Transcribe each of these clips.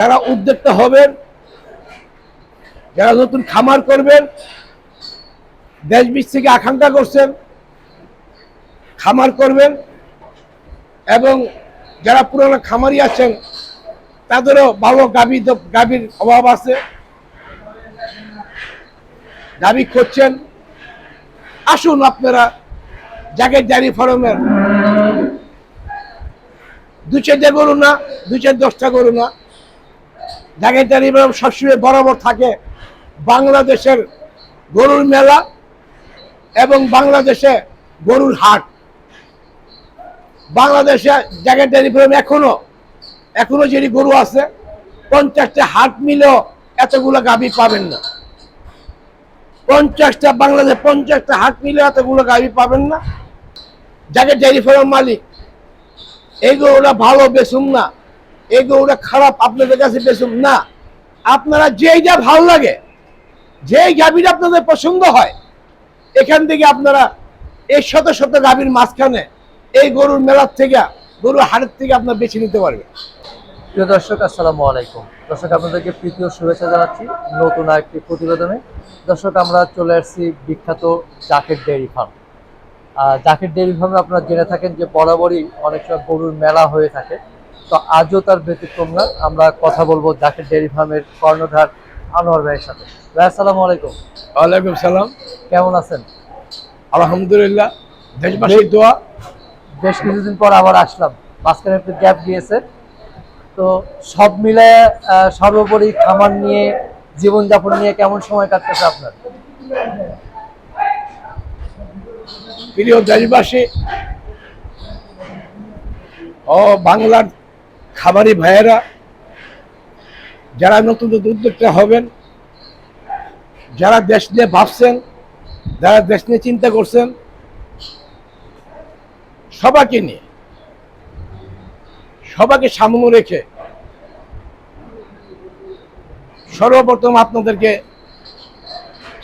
যারা উদ্যোক্তা হবেন, যারা নতুন খামার করবেন, দেশ বিশ থেকে আকাঙ্ক্ষা করছেন, খামার করবেন এবং যারা পুরনো খামারি আছেন, তাদেরও ভালো গাভী গাভীর অভাব আছে। দাবি করছেন আসুন আপনারা জাগের ডায়েরি ফার্মের। দু চারটা গরু না দু চার দশটা গরু না। ডায়েরি ফার্ম সবসময় বরাবর থাকে বাংলাদেশের গরুর মেলা এবং বাংলাদেশে গরুর হাট। বাংলাদেশে ডায়েরি ফার্ম এখনও এখনও যদি গরু আছে, পঞ্চাশটা হাট মিলেও এতগুলো গাভী পাবেন না। পঞ্চাশটা বাংলাদেশ পঞ্চাশটা হাট মিলে এতগুলো গাভী পাবেন না। যাকে ডেয়ারি মালিক। এইগুলো ভালো বেসুম না। এই গরুটা খারাপ, আপনাদের কাছে বেসুম না, আপনারা যেই যা ভালো লাগে, যেই গাভীটা আপনাদের পছন্দ হয়, এখান থেকে আপনারা এই শত শত গাভীর মাঝখানে এই গরুর মেলার থেকে, গরুর হাটের থেকে আপনারা বেছে নিতে পারবেন। প্রিয় দর্শক, আসসালামু আলাইকুম। দর্শক, আপনাদেরকে প্রীতীয় শুভেচ্ছা জানাচ্ছি নতুন আরেকটি প্রতিবেদনে। দর্শক, আমরা চলে আসছি বিখ্যাত Zaker dairy farm. Zaker dairy ফার্মে আপনারা জেনে থাকেন যে বরাবরই অনেক সময় গরুর মেলা হয়ে থাকে। তো আজও তার ব্যতিক্রম না। আমরা কথা বলব জাকের ডেয়ারি ফার্মের কর্ণধার আনোয়ার ভাইয়ের সাথে। ভাই আসসালামু আলাইকুম। ওয়ালাইকুম সালাম। কেমন আছেন? আলহামদুলিল্লাহ দেশবাসীর দোয়া। বেশ কিছুদিন পর আবার আসলাম। মাঝখানে একটু গ্যাপ গিয়েছে। তো সব মিলে সর্বোপরি খামার নিয়ে জীবনযাপন নিয়ে কেমন সময় কাটতেছে আপনার? প্রিয় দেশবাসী ও বাংলার খাবারি ভাইয়েরা, যারা নতুন নতুন উদ্যোক্তা হবেন, যারা দেশ নিয়ে ভাবছেন, যারা দেশ নিয়ে চিন্তা করছেন, সবাইকে নিয়ে, সবাইকে সামনে রেখে সর্বপ্রথম আপনাদেরকে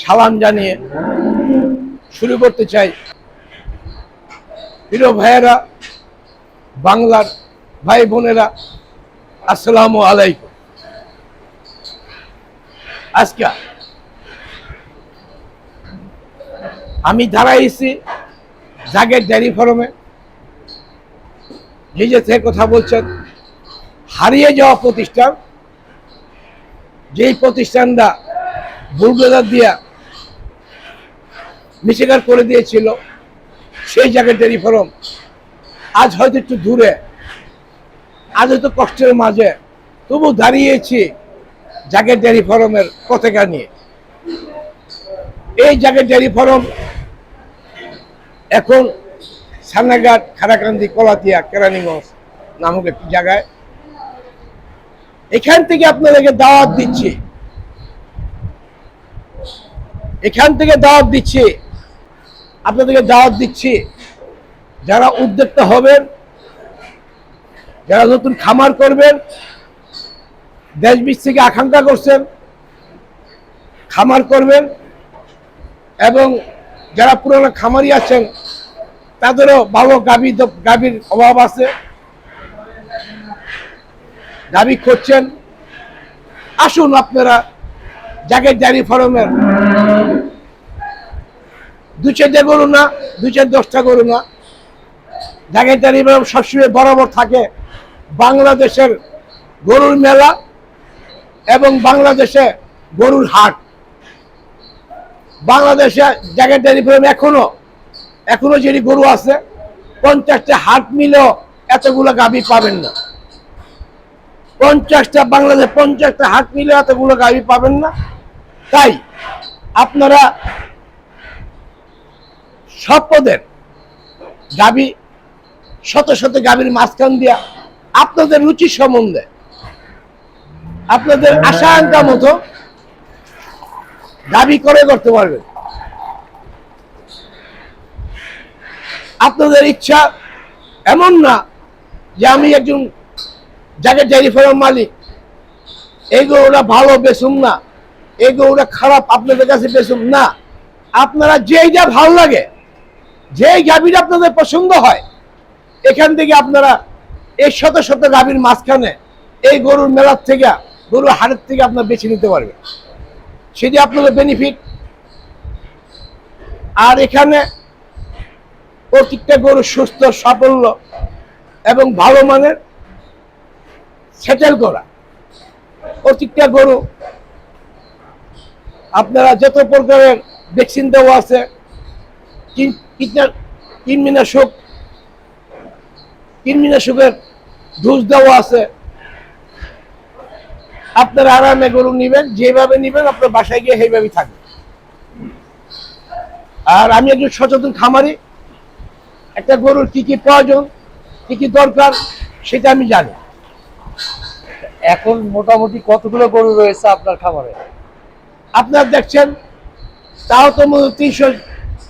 সালাম জানিয়ে শুরু করতে চাই। প্রিয় ভাইয়েরা, বাংলার ভাই বোনেরা, আসসালামু আলাইকুম। আজকে আমি দাঁড়াইছি জাগের ডেয়ারি ফার্মে। নিজে থেকে কথা বলছেন, হারিয়ে যাওয়া প্রতিষ্ঠান। যেই প্রতিষ্ঠানটা বুলডোজার দিয়া নিষেধার করে দিয়েছিল, সেই জায়গায় ডেয়ারি ফার্ম আজ হয়তো একটু দূরে। আজ হয়তো কষ্টের মাঝে তবু দাঁড়িয়েছি জাগের ডেয়ারি ফার্মের পতাকা নিয়ে। এই জাগের ডেয়ারি ফার্ম এখন সান্নাঘাট খারাকান্দি কলাতিয়া, কেরানীগঞ্জ নামক একটি জায়গায়। এখান থেকে আপনাদেরকে দাওয়াত দিচ্ছি। এখান থেকে দাওয়াত দিচ্ছি। আপনাদেরকে দাওয়াত দিচ্ছি, যারা উদ্যোক্তা হবেন যারা নতুন খামার করবেন, দেশ বিশ থেকে আকাঙ্ক্ষা করছেন, খামার করবেন এবং যারা পুরনো খামারি আছেন, তাদেরও ভালো গাভী গাভীর অভাব আছে। দাবি করছেন আসুন আপনারা জাগের ডায়েরি ফার্মের দু চারটা গরু না দু চার দশটা গরু না। জাগের ডায়েরি ফার্ম সবসময় বরাবর থাকে। বাংলাদেশের গরুর মেলা এবং বাংলাদেশে গরুর হাট। বাংলাদেশে ডায়েরি ফার্ম এখনও এখনও যদি গরু আছে, পঞ্চাশটা হাট মিলেও এতগুলো গাভী পাবেন না। পঞ্চাশটা বাংলাদেশ পঞ্চাশটা হাট মিলে এতগুলো গাভী পাবেন না। তাই আপনারা সব পদের গাভী, শত শত গাভীর মাঝখান দিয়া আপনাদের রুচি সম্বন্ধে, আপনাদের আশা আঙ্কা মতো দাবি করে করতে পারবেন। আপনাদের ইচ্ছা এমন না যে আমি একজন যাকে ডেয়ারি ফার্ম মালিক। এই গরুটা ভালো বেসুম না, এই গরুটা খারাপ আপনাদের কাছে বেসুম না। আপনারা যেই যা ভালো লাগে, যেই গাভীটা আপনাদের পছন্দ হয়, এখান থেকে আপনারা এই শত শত গাভীর মাঝখানে এই গরুর মেলার থেকে, গরুর হাটের থেকে আপনার বেছে নিতে পারবেন সেটি আপনাদের বেনিফিট আর এখানে প্রত্যেকটা গরু সুস্থ, সাফল্য এবং ভালো মানের সেটেল করা। প্রত্যেকটা গরু আপনারা যত প্রকারের ভ্যাকসিন দেওয়া আছে কীট- কীটনা- কীটনাশক কীটনাশকের ডোজ দেওয়া আছে। আপনারা আরামে গরু নিবেন যেভাবে নিবেন আপনার বাসায় গিয়ে সেইভাবেই থাকবে। আর আমি একজন সচেতন খামারি একটা গরুর কি কি প্রয়োজন কি কি দরকার সেটা আমি জানি। এখন মোটামুটি কতগুলো গরু রয়েছে আপনার খামারে? আপনার দেখছেন তাও তো তিনশো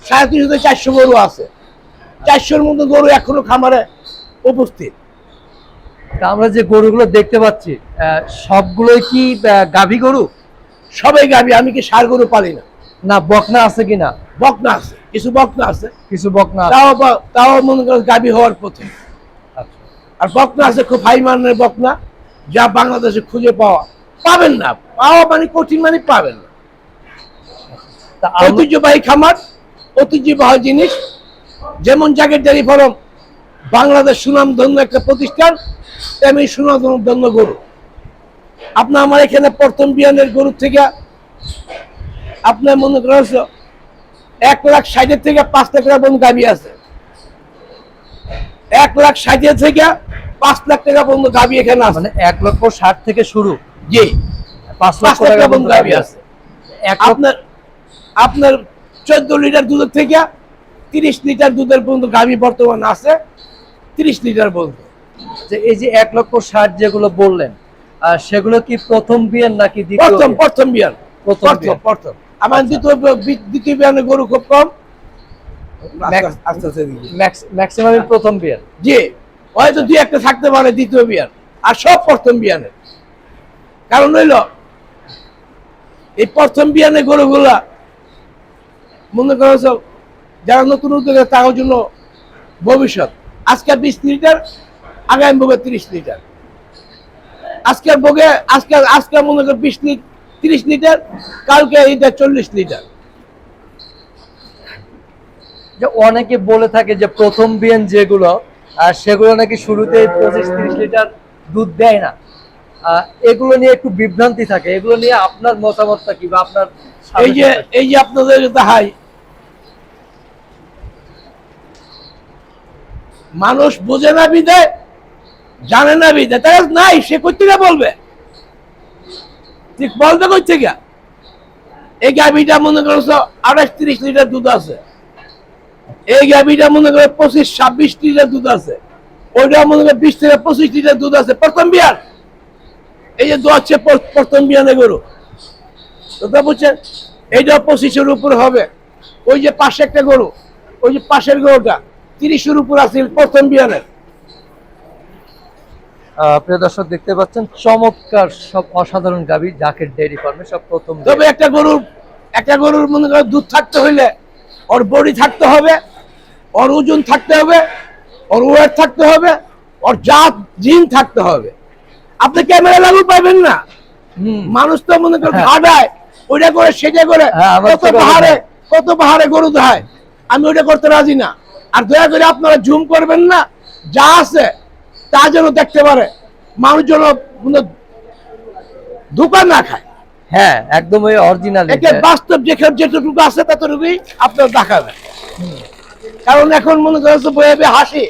সাড়ে তিনশো থেকে চারশো গরু আছে। চারশোর মতো গরু এখনও খামারে উপস্থিত। আমরা যে গরুগুলো দেখতে পাচ্ছি সবগুলোই কি গাভী গরু? সবাই গাবি আমি কি সার গরু পালি না? না বকনা আছে কিনা বকনা আছে কিছু বকনা আছে। কিছু বকনা তাও তাও মনে করেন গাবি হওয়ার পথে। আচ্ছা। আর বকনা আছে খুব হাই মানের বকনা যা বাংলাদেশে খুঁজে পাওয়া। পাবেন না পাওয়া মানে কঠিন মানে পাবেন না। ঐতিহ্যবাহী খামার ঐতিহ্যবাহী জিনিস যেমন জাগের ডেয়ারি ফার্ম বাংলাদেশ সুনামধন্য একটা প্রতিষ্ঠান তেমনি সুনামধন্য গরু। আপনার আমার এখানে প্রথম বিয়ানের গরু থেকে আপনার মনে করেন এক লাখ ষাটের থেকে পাঁচ লাখ টাকা পর্যন্ত গাবি আছে। এক লাখ ষাটের থেকে পাঁচ লাখ টাকা পর্যন্ত গাবি এখানে আছে। মানে এক লক্ষ ষাট থেকে শুরু? জি। পাঁচ লাখ টাকা পর্যন্ত গাবি আছে। আপনার আপনার চোদ্দ লিটার দুধের থেকে তিরিশ লিটার দুধের পর্যন্ত গাভী বর্তমান আছে। তিরিশ লিটার পর্যন্ত যে এই যে এক লক্ষ ষাট যেগুলো বললেন আহ, সেগুলো কি প্রথম বিয়ের নাকি প্রথম প্রথম বিয়ান প্রথম প্রথম আমার দ্বিতীয় দ্বিতীয় বিয়ানের গরু খুব কম। Max- আস্তে আস্তে দিকে। ম্যাক্স- ম্যাক্সিমামই প্রথম বিয়ের। জি। হয়তো দুই একটা থাকতে পারে দ্বিতীয় বিয়ান আর সব প্রথম বিয়ানের কারণ হইল এই প্রথম বিয়ানের গরুগুলা মনে করছ যারা নতুন উদ্যোগে তার জন্য ভবিষ্যৎ আজকে বিশ লিটার আগামী ভোগে তিরিশ লিটার। আজকের ভোগে আজকে আজকে মনে করো বিশ লিটার তিরিশ লিটার কালকে এটা চল্লিশ লিটার। যে অনেকে বলে থাকে যে প্রথম বিয়েন যেগুলো আর সেগুলো নাকি শুরুতে পঁচিশ তিরিশ লিটার দুধ দেয় না। এগুলো নিয়ে একটু বিভ্রান্তি থাকে। এগুলো নিয়ে আপনার মতামতটা কি বা আপনার এই যে এই যে আপনাদের তাহাই মানুষ বোঝে না বিদায় জানে না বিদায় তাই নাই, সে কোথেকে বলবে। ঠিক বলবে কোথেকে এই গাভিটা মনে করছ আঠাশ তিরিশ লিটার দুধ আছে। এই গাভিটা মনে করো পঁচিশ ছাব্বিশ লিটার দুধ আছে। ওইটা মনে করো বিশ থেকে পঁচিশ লিটার দুধ আছে। প্রথম বিয়ার। এই যে দোয়াচ্ছে প্রথম বিয়ানে গরু। কথা বুঝছেন? এইটা পঁচিশের উপর হবে। ওই যে পাশে একটা গরু। ওই যে পাশের গরুটা। তিরিশের উপর আছে প্রথম বিয়ানের। প্রিয় দর্শক দেখতে পাচ্ছেন চমৎকার সব অসাধারণ জাকের ডেয়ারি ফার্মে সব প্রথম তবে একটা গরুর একটা গরুর মনে করো দুধ থাকতে হইলে ওর বডি থাকতে হবে ওর ওজন থাকতে হবে ওর ওয়েট থাকতে হবে ওর জাত জিন থাকতে হবে। আপনি ক্যামেরা লাগু পাবেন না। মানুষ তো মনে করে হ্যাঁ। ভাড়ায় ওইটা করে সেটা করে হ্যাঁ, কত পাহাড়ে। কত পাহাড়ে গরু দেয়। আমি ওইটা করতে রাজি না। আর দয়া করে আপনারা জুম করবেন না যা আছে তা যেন দেখতে পারে। মানুষ যেন কোনো ধোকা না খায়। হ্যাঁ একদম ওই অরিজিনাল একে বাস্তব যেখানে যেটুকু আছে ততটুকুই আপনার দেখাবে কারণ এখন মনে করেছে বয়ে বয়ে হাসি।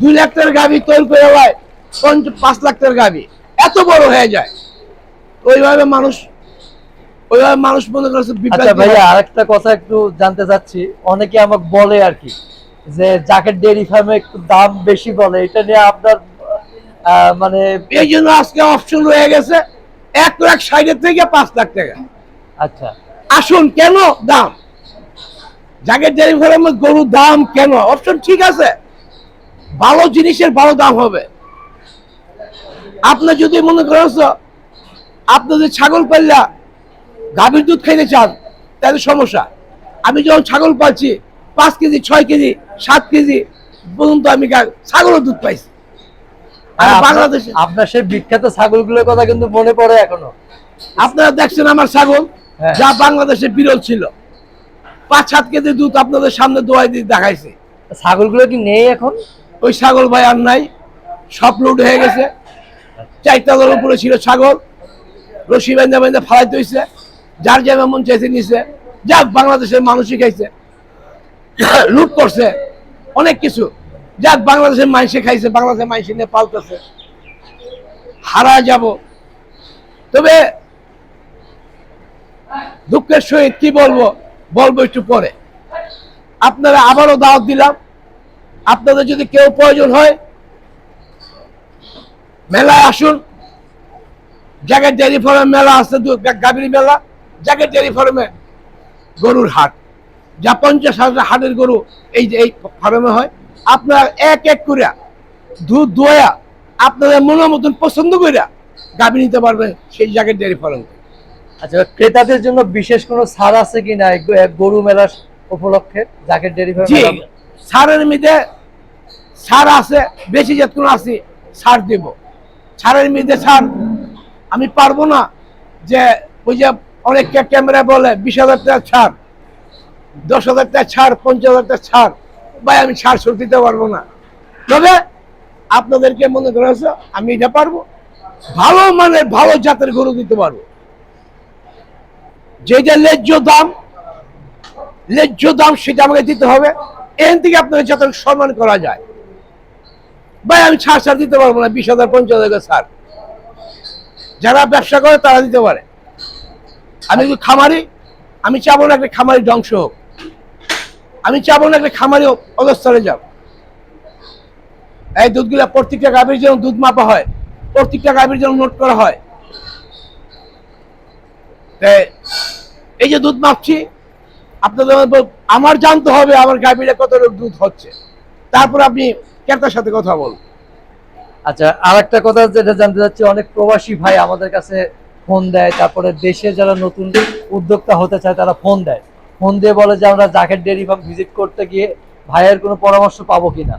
দুই লাখ টাকার গাভি তৈরি করে হয় পঞ্চ পাঁচ লাখ টাকার গাভি। এত বড় হয়ে যায়। ওইভাবে মানুষ ওইভাবে মানুষ মনে করেছে আচ্ছা ভাইয়া আরেকটা কথা একটু জানতে চাচ্ছি। অনেকে আমাকে বলে আর কি যে জাকের ডেয়ারি ফার্মে একটু দাম বেশি বলে এটা নিয়ে আপনার মানে এই জন্য আজকে অপশন রয়ে গেছে এক লাখ ষাটের থেকে পাঁচ লাখ টাকা। আচ্ছা। আসুন কেন দাম? জাগের ডেয়ারি ফার্মের গরুর দাম কেন? অপশন ঠিক আছে। ভালো জিনিসের ভালো দাম হবে। আপনি যদি মনে করেছ আপনি যদি ছাগল পাল্লা গাভীর দুধ খাইতে চান তাহলে সমস্যা। আমি যখন ছাগল পাচ্ছি পাঁচ কেজি ছয় কেজি সাত কেজি পর্যন্ত আমি ছাগলের দুধ পাইছি। আর বাংলাদেশে আপনার সেই বিখ্যাত ছাগলগুলোর কথা কিন্তু মনে পড়ে এখনও। আপনারা দেখছেন আমার ছাগল হ্যাঁ। যা বাংলাদেশে বিরল ছিল। পাঁচ সাত কেজি দুধ আপনাদের সামনে দোয়াই দিয়ে দেখাইছে। ছাগলগুলো কি নেই এখন? ওই ছাগল ভাই আর নাই। সব লুট হয়ে গেছে। চারতলার উপরে ছিল ছাগল। রশি বেঁধে বেঁধে ফালাইতে হয়েছে যার যেমন মন চাইছে নিছে, যাক বাংলাদেশের মানুষই খাইছে, লুট করছে, অনেক কিছু। যাক বাংলাদেশের মাইসে খাইছে, বাংলাদেশের মাইসে নিয়ে পালতেছে হারা যাব। তবে দুঃখের সহিত কি বলব? বলব একটু পরে। আপনারা আবারও দাওয়াত দিলাম। আপনাদের যদি কেউ প্রয়োজন হয়, মেলায় আসুন। জায়গায় ডেয়ারি ফার্মে মেলা আছে গাভীর মেলা। ডেয়ারি ফার্মে গরুর হাট যা পঞ্চাশ হাজার হাটের গরু এই যে এই ফার্মে হয় আপনারা এক এক করে দুধ দোয়া আপনাদের মনের মতন পছন্দ করে গাভী নিতে পারবেন সেই জাগের ডেয়ারি ফার্ম। আচ্ছা ক্রেতাদের জন্য বিশেষ কোনো ছাড় আছে কি না? গরু মেলার উপলক্ষে জাকেট ডেয়ারি ফার্ম সারের মধ্যে সার আছে বেশি যত্ন আছে সার দেব। সারের মধ্যে সার আমি পারব না যে ওই যে অনেক ক্যামেরা বলে বিশ হাজার টাকা ছাড়। দশ হাজার টাকা ছাড় পঞ্চাশ হাজার টাকা ছাড়। ভাই আমি ছাড় সুর দিতে পারব না। তবে আপনাদেরকে মনে করে আছে, আমি এটা পারব। ভালো মানে ভালো জাতের গরু দিতে পারব। যেটা ন্যায্য দাম ন্যায্য দাম সেটা আমাকে দিতে হবে। এখান থেকে আপনাকে যত সম্মান করা যায়। ভাই আমি ছাড় ছাড় দিতে পারব না বিশ হাজার পঞ্চাশ হাজার ছাড়। যারা ব্যবসা করে তারা দিতে পারে। আমি যদি খামারি আমি চাবো না একটা খামারি ধ্বংস হোক। আমি চাবো না একটা খামারি অবস্থানে যাও এই দুধগুলা প্রত্যেকটা গাভীর জন্য দুধ মাপা হয় প্রত্যেকটা গাভীর জন্য নোট করা হয়। এই যে দুধ মাপছি আপনাদের বল- আমার জানতে হবে আমার গাভীরা কত দুধ হচ্ছে। তারপর আপনি ক্রেতার সাথে কথা বলুন। আচ্ছা আর একটা কথা যেটা জানতে চাচ্ছি অনেক প্রবাসী ভাই আমাদের কাছে ফোন দেয়, তারপরে দেশে যারা নতুন উদ্যোক্তা হতে চায় তারা ফোন দেয়। ফোন দিয়ে বলে যে, আমরা জাকেট ডেয়ারি ফার্ম ভিজিট করতে গিয়ে ভাইয়ের কোনো পরামর্শ পাবো কিনা?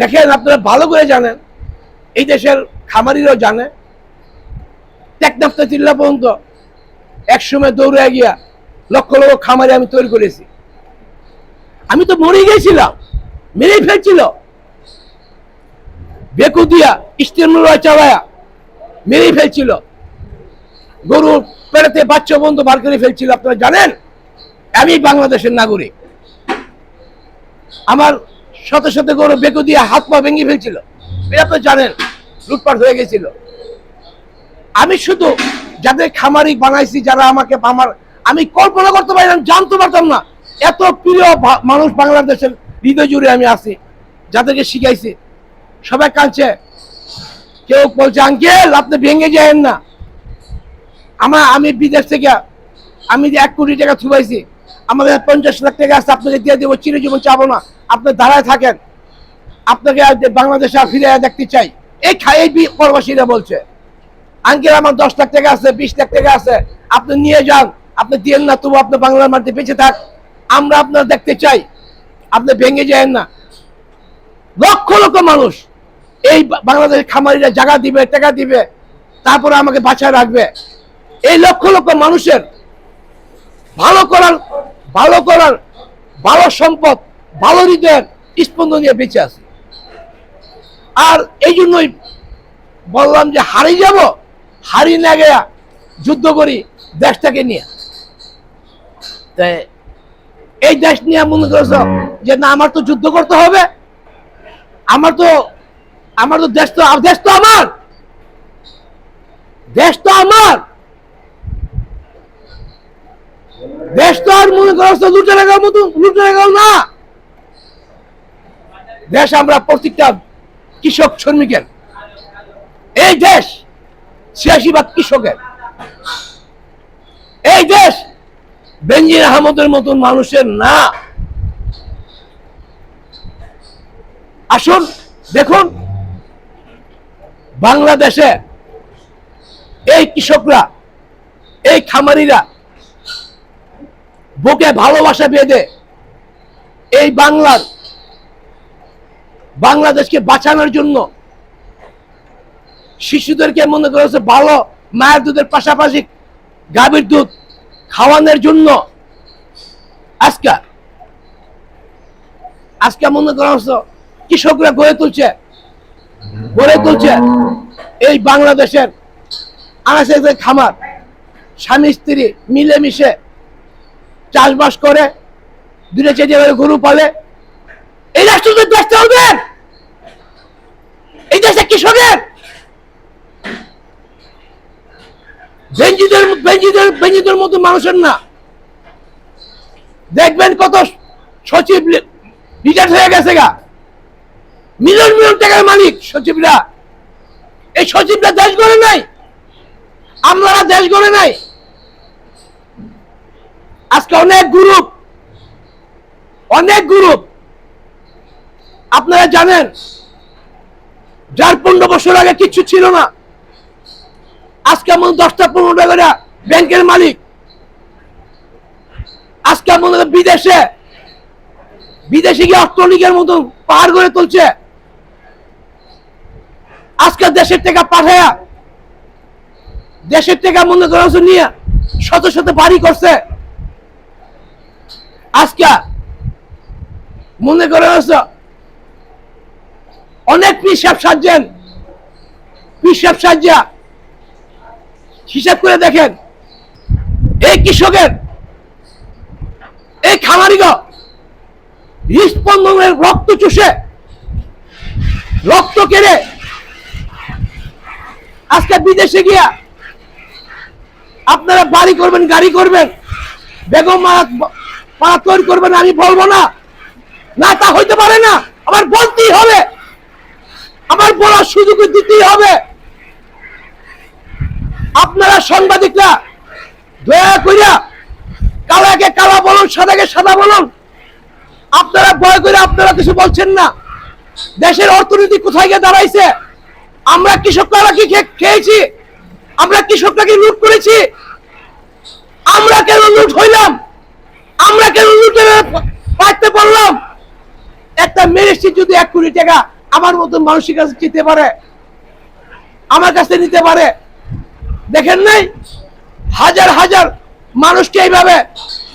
দেখেন, আপনারা ভালো করে জানেন, এই দেশের খামারিরাও জানে। টেকনাফতে চিল্লা পর্যন্ত, একসময় দৌড়ে গিয়া লক্ষ লক্ষ খামারি আমি তৈরি করেছি। আমি তো মরে গেছিলাম মেরেই ফেলছিল। বেকু দিয়া স্টিল চালায়া মেরেই ফেলছিল। গরু পেড়েতে বাচ্চা বন্ধু বার করে ফেলছিল, আপনারা জানেন? আমি বাংলাদেশের নাগরিক। আমার শত শত গরু বেকু দিয়ে হাত পা ভেঙে ফেলছিল। এটা তো জানেন, লুটপাট হয়ে গেছিল। আমি শুধু যাদের খামারি বানাইছি, যারা আমাকে আমার, আমি কল্পনা করতে পারলাম জানতে পারতাম না। এত প্রিয় মানুষ বাংলাদেশের হৃদয় জুড়ে আমি আছি, যাদেরকে শিখাইছি। সবাই কাঁদছে কেউ বলছে, আঙ্কেল, আপনি ভেঙে যায়েন না। আমার আমি বিদেশ থেকে, আমি যে এক কোটি টাকা থুবাইছি, আমাদের পঞ্চাশ লাখ টাকা আছে, আপনাকে দিয়ে দেবো, চিরজীবন চাবো না। আপনি দাঁড়ায় থাকেন। আপনাকে বাংলাদেশে ফিরে দেখতে চাই। এই খাই প্রবাসীরা বলছে, আঙ্কেল, আমার দশ লাখ টাকা আছে, বিশ লাখ টাকা আছে, আপনি নিয়ে যান, আপনি দিয়েন না, তবু আপনি বাংলার মাটিতে বেঁচে থাক। আমরা আপনার দেখতে চাই, আপনি ভেঙে যায় না। লক্ষ লক্ষ মানুষ এই বাংলাদেশের খামারিরা জায়গা দিবে, টাকা দিবে, তারপরে আমাকে বাঁচায় রাখবে। এই লক্ষ লক্ষ মানুষের ভালো করার ভালো করার, ভালো সম্পদ, ভালো হৃদয়ের স্পন্দন নিয়ে বেঁচে আছি। আর এই জন্যই বললাম যে হারিয়ে যাব, হারিয়ে না গেয়া যুদ্ধ করি দেশটাকে নিয়ে। তাই এই দেশ নিয়ে মনে করেছ যে না, আমার তো যুদ্ধ করতে হবে, আমার তো আমার তো দেশ তো দেশ তো আমার! দেশ তো আমার! দেশ তো আর মনে করছ লুটে রাখার মতো লুটে রাখাও না! দেশ আমরা প্রত্যেকটা কৃষক শ্রমিকের। এই দেশ ছিয়াশি ভাগ কৃষকের। এই দেশ বেঞ্জির আহমদের মতন মানুষের না। আসুন, দেখুন। বাংলাদেশে এই কৃষকরা, এই খামারিরা বুকে ভালোবাসা বেঁধে এই বাংলার, বাংলাদেশকে বাঁচানোর জন্য শিশুদেরকে মনে করেছে ভালো মায়ের দুধের পাশাপাশি গাভীর দুধ খাওয়ানোর জন্য আজকে আজকে মনে করা হচ্ছে কৃষকরা গড়ে তুলছে গড়ে তুলছে এই বাংলাদেশের আনাসে যে খামার। স্বামী, স্ত্রী মিলেমিশে চাষবাস করে দূরে চেয়ে গরু পালে। এই রাষ্ট্র তো দেশ চলবে এই দেশে কৃষকের বেঞ্জিদের বেঞ্জিদের বেঞ্জিদের মতো মানুষের না। দেখবেন কত সচিব রিটায়ার হয়ে গেছে গা। মিলিয়ন মিলিয়ন টাকার মালিক সচিবরা। এই সচিবরা দেশ গড়ে নাই আমলারা দেশ গড়ে নাই। আজকে অনেক গ্রুপ অনেক গ্রুপ আপনারা জানেন, যার পনেরো বছর আগে কিচ্ছু ছিল না, আজকে এমন দশটা পনেরো টাকা ব্যাংকের মালিক। আজকে মনে বিদেশে বিদেশে গিয়ে অর্থনীতির মতন পাহাড় গড়ে তুলছে। আজকে দেশের টাকা পাঠায়া, দেশের টাকা মনে করা নিয়ে শত শত বাড়ি করছে। আজকে মনে করে অনেক পিসাব সাজছেন পিসাব সাজ্জা হিসাব করে দেখেন, এই কৃষকের, এই খামারিগ হৃস্পন্দনের রক্ত চুষে, রক্ত কেড়ে আজকে বিদেশে গিয়া আপনারা বাড়ি করবেন, গাড়ি করবেন, বেগম পাড়া তৈরি করবেন, আমি বলব না। না, তা হইতে পারে না। আমার বলতেই হবে। আমার বলার সুযোগ দিতেই হবে। আপনারা সাংবাদিকরা, দয়া করিয়া কালাকে কালা বলুন, সাদাকে সাদা বলুন। আপনারা ভয় করে আপনারা কিছু বলছেন না। দেশের অর্থনীতি কোথায় গিয়ে দাঁড়াইছে? আমরা কৃষকরা কি খেয়েছি? আমরা কৃষকরা কি লুট করেছি? আমরা কেন লুট হইলাম? আমরা কেন লুটে পাইতে পারলাম? একটা মেরেছি যদি এক কোটি টাকা আমার মতন মানুষের কাছে দিতে পারে, আমার কাছে নিতে পারে, দেখেন নাই? হাজার হাজার মানুষকে এইভাবে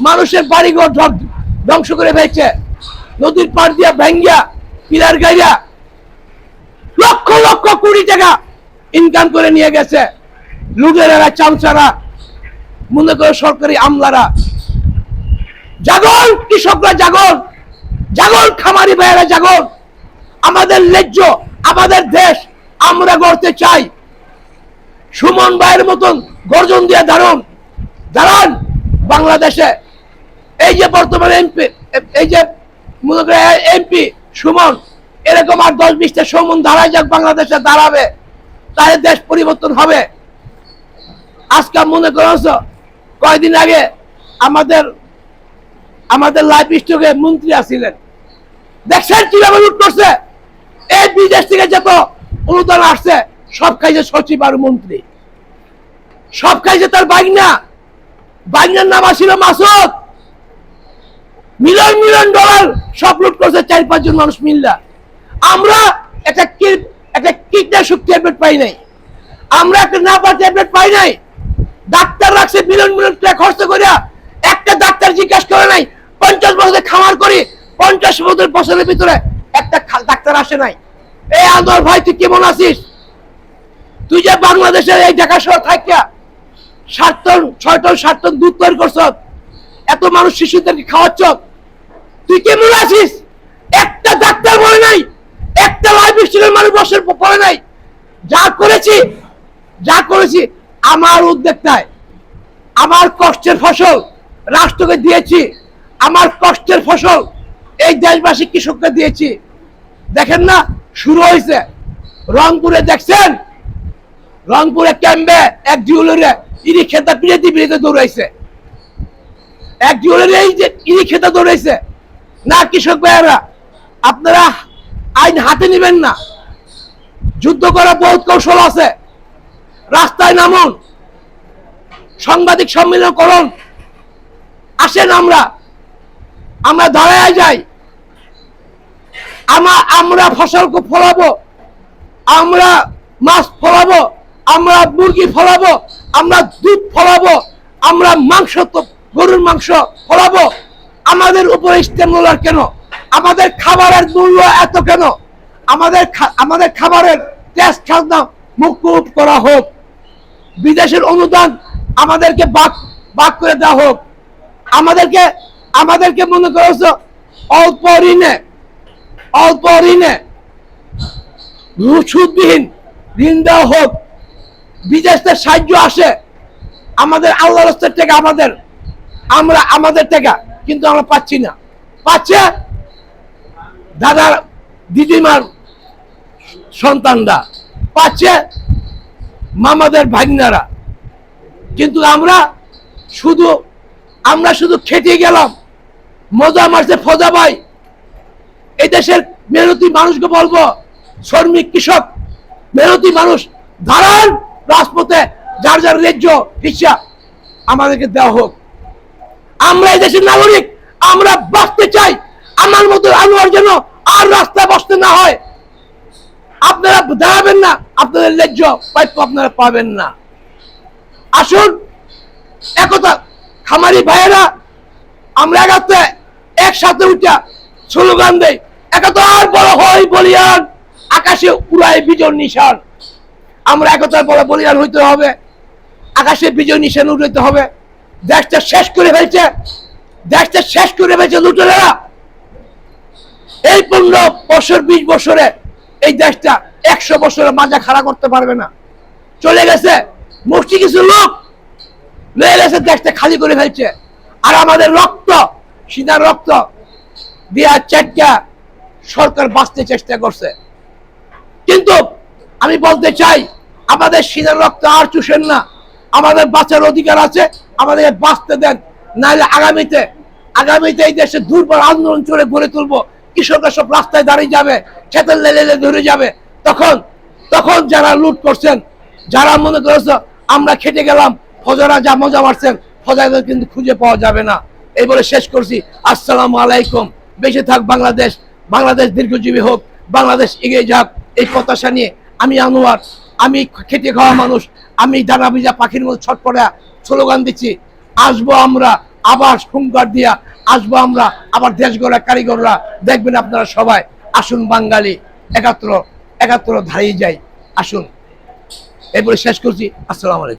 মানুষের বাড়িঘর ধ্বং- ধ্বংস করে ফেলছে। নদীর পাড় দিয়া ভেঙ্গিয়া, পিলার গাইয়া লক্ষ লক্ষ কোটি টাকা ইনকাম করে নিয়ে গেছে। লুটেরা চামচারা, মনে করে সরকারি আমলারা। জাগল, কৃষকরা জাগল জাগল, খামারি ভাইয়েরা জাগল। আমাদের ন্যায্য, আমাদের দেশ আমরা গড়তে চাই। সুমন ভাইয়ের মতন গর্জন দিয়ে দাঁড়ান দাঁড়ান বাংলাদেশে। এই যে বর্তমানে এমপি, এই যে মনে করে এমপি সুমন এরকম আর দশ বিশটা সুমন দাঁড়ায় যাক, বাংলাদেশে দাঁড়াবে, তাহলে দেশ পরিবর্তন হবে। আজকে মনে করছ কয়দিন আগে আমাদের আমাদের লাইফ স্টকে মন্ত্রী আছিলেন। দেখছেন কীভাবে লুট করছে? এই বিদেশ থেকে যত অনুদান আসছে, সব খাইছে সচিব আর মন্ত্রী। সব খাইছে তার বাইনা বাইনার নাম আসছিল মাসুদ। মিলন মিলন ডলার সব লুট করছে, চার পাঁচজন মানুষ মিল্লা। আমরা একটা একটা কীটনাশক ট্যাবলেট পাই নাই। আমরা একটা নাপা ট্যাবলেট পাই নাই। ডাক্তার রাখছে মিলিয়ন মিলিয়ন টাকা খরচ করে একটা ডাক্তার জিজ্ঞাসা করে নাই, পঞ্চাশ বছরের খামার করি, পঞ্চাশ বছর বছরের ভিতরে একটা ডাক্তার আসে নাই। এই আন্দোলন ভাই, তুই কেমন আছিস? তুই যে বাংলাদেশের এই ঢাকা শহর থাকিয়া সাত টন, ছয় টন, সাত টন দুধ তৈরি করছ, এত মানুষ শিশুদেরকে খাওয়াচ্ছ, তুই কেমন আছিস? একটা ডাক্তার বলে নাই একটা লাইফ স্টাইলের মানুষ বসে পড়ে নাই। যা করেছি যা করেছি, আমার উদ্যোগটায় আমার কষ্টের ফসল রাষ্ট্রকে দিয়েছি। আমার কষ্টের ফসল এই দেশবাসী কৃষককে দিয়েছি। দেখেন না, শুরু হয়েছে। রংপুরে দেখছেন? রংপুরে ক্যাম্পে এক জুয়েলারে ইনি খেতা পিড়েতে পিড়েতে দৌড়াইছে। এক জুয়েলারে ইনি খেতা দৌড়াইছে। না, কৃষক ভাইয়েরা, আপনারা আইন হাতে নেবেন না। যুদ্ধ করা বহুত কৌশল আছে। রাস্তায় নামুন। সাংবাদিক সম্মেলন করুন। আসেন আমরা। আমরা দাঁড়ায় যাই। আমা আমরা ফসলকে ফলাবো। আমরা মাছ ফলাবো। আমরা মুরগি ফলাবো। আমরা দুধ ফলাবো। আমরা মাংস গরুর মাংস ফলাবো। আমাদের উপরে স্টেমুলার কেন? আমাদের খাবারের মূল্য এত কেন? আমাদের আমাদের খাবারের টেস্ট খাদ্য মুকুব করা হোক। বিদেশের অনুদান আমাদেরকে বাক বাক করে দেওয়া হোক। আমাদেরকে আমাদেরকে মনে করেছ অল্প ঋণে অল্প ঋণে সুদবিহীন ঋণ দেওয়া হোক। বিদেশ থেকে সাহায্য আসে, আমাদের আল্লাহ রাস্তার থেকে আমাদের, আমরা আমাদের টাকা কিন্তু আমরা পাচ্ছি না। পাচ্ছে দাদার দিদিমার সন্তানরা, পাচ্ছে মামাদের ভাগ্নারা। কিন্তু আমরা শুধু আমরা শুধু খেটে গেলাম। মজা মারছে ফজা ভাই। এই দেশের মেহনতি মানুষকে বলব, শ্রমিক, কৃষক, মেহনতি মানুষ, দাঁড়ান রাজপথে, যার যার ন্যায্য ইচ্ছা, আমাদেরকে দেওয়া হোক। আমরা এই দেশের নাগরিক, আমরা বাঁচতে চাই। আমার মতো আনোয়ার যেন আর রাস্তায় বসতে না হয়। আপনারা দাঁড়াবেন না, আপনাদের ন্যায্য প্রাপ্য আপনারা পাবেন না। আসুন একতা খামারি ভাইয়েরা, আমরা একাত্তে একসাথে উঠা স্লোগান দেই একতার বড় হই বলিয়ান, আকাশে উড়াই বিজয় নিশান। আমরা একতার বড় বলিয়ান হইতে হবে, আকাশে বিজয় নিশান উঠাইতে হবে। দেশটা শেষ করে ফেলছে, দেশটা শেষ করে ফেলছে লুটেরা এই পনেরো বছর, বিশ বছরে এই দেশটা একশো বছরের মাজা খাড়া করতে পারবে না। চলে গেছে মুষ্টি কিছু লোক, লয়ে গেছে দেশটা খালি করে ফেলছে। আর আমাদের রক্ত সিনার রক্ত দিয়া চারটা সরকার বাঁচতে চেষ্টা করছে। কিন্তু আমি বলতে চাই, আমাদের সিনার রক্ত আর চুষেন না। আমাদের বাঁচার অধিকার আছে আমাদের বাঁচতে দেন। নাহলে আগামীতে আগামীতে এই দেশে দুর্বল আন্দোলন চলে গড়ে তুলবো। কৃষকরা সব রাস্তায় দাঁড়িয়ে যাবে খেতের লেলে ধরে যাবে। তখন তখন যারা লুট করছেন, যারা মনে করেছে, আমরা খেটে গেলাম, ফজরা যা মজা মারছেন ফজাদের কিন্তু খুঁজে পাওয়া যাবে না। এই বলে শেষ করছি। আসসালামু আলাইকুম। বেঁচে থাক বাংলাদেশ বাংলাদেশ দীর্ঘজীবী হোক, বাংলাদেশ এগিয়ে যাক, এই প্রত্যাশা নিয়ে। আমি আনোয়ার, আমি খেটে খাওয়া মানুষ, আমি ডানা ভিজা পাখির মতো ছটপটা স্লোগান দিচ্ছি। আসব আমরা আবার হুঙ্কার দিয়া আসব আমরা, আবার দেশ গড়া কারিগররা দেখবেন আপনারা সবাই, আসুন বাঙালি একাত্র একাত্র ধারিয়ে যাই, আসুন। এরপরে শেষ করছি, আসসালাম আলাইকুম।